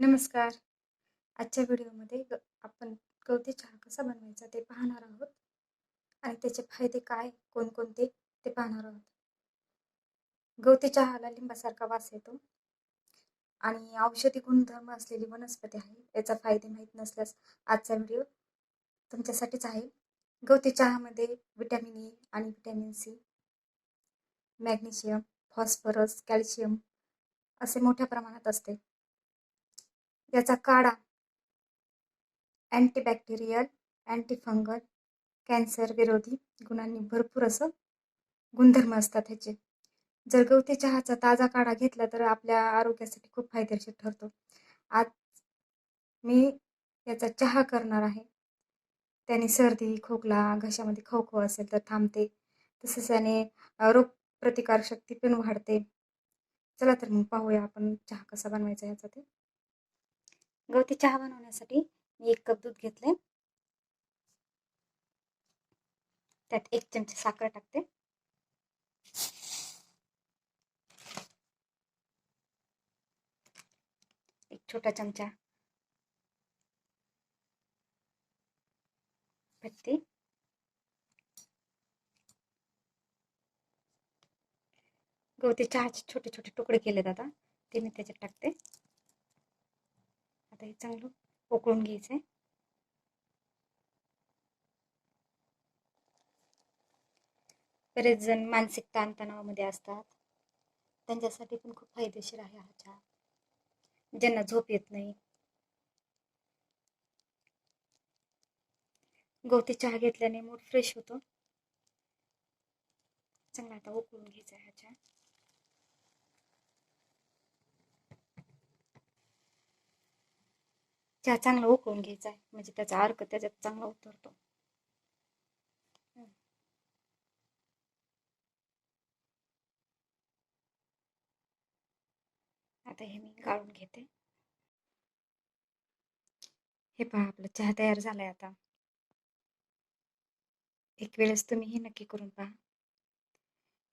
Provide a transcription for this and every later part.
नमस्कार. आजच्या व्हिडिओमध्ये ग आपण गवती चहा कसा बनवायचा ते पाहणार आहोत. आणि त्याचे फायदे काय कोणकोणते ते पाहणार आहोत. गवती चहाला लिंबासारखा वास येतो. आणि औषधी गुणधर्म असलेली वनस्पती आहे याचा फायदे माहीत नसल्यास आजचा व्हिडिओ तुमच्यासाठीच आहे. गवती चहामध्ये विटॅमिन ए आणि vitamin C magnesium phosphorus calcium असे मोठ्या प्रमाणात असते. याचा काढा. अँटीबॅक्टेरियल अँटीफंगल कॅन्सर विरोधी गुणांनी भरपूर असं गुणधर्म असतात ह्याचे. जर गवती चहाचा ताजा काढा घेतला तर आपल्या आरोग्यासाठी खूप फायदेशीर ठरतो. आज मी याचा चहा करणार आहे. त्याने सर्दी खोकला घशामध्ये खवखव असेल तर थांबते. तसेच त्याने रोगप्रतिकारशक्ती पण वाढते. चला तर मग पाहूया आपण चहा कसा बनवायचा ह्याचा ते. गवती चहा बनवण्यासाठी मी एक कप दूध घेतले त्यात एक चमचा साखर टाकते. एक छोटा चमचा पत्ती. गवती चहाचे छोटे छोटे तुकडे केले दादा ते मी त्याच्यात टाकते. आता हे चांगलं उकळून घ्यायचं आहे बरेच जण मानसिक ताणतणावामध्ये असतात. त्यांच्यासाठी पण खूप फायदेशीर आहे हा चहा. ज्यांना झोप येत नाही. गवती चहा घेतल्याने मूड फ्रेश होतो. चांगला आता उकळून घ्यायचा हा चहा. चहा चांगला उकळून घ्यायचा आहे म्हणजे त्याचा अर्क त्याच्यात चांगला उतरतो. आता हे मी गाळून घेते. हे पहा आपला चहा तयार झालाय आता. एक वेळेस तुम्ही हे नक्की करून पहा.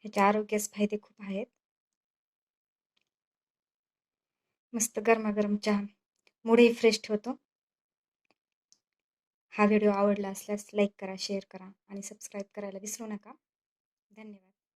ह्याच्या आरोग्यास फायदे खूप आहेत. मस्त गरमागरम चहा. मूडही फ्रेश ठेवतो. हा व्हिडिओ आवडला असल्यास लाईक करा शेअर करा आणि सबस्क्राईब करायला विसरू नका. धन्यवाद.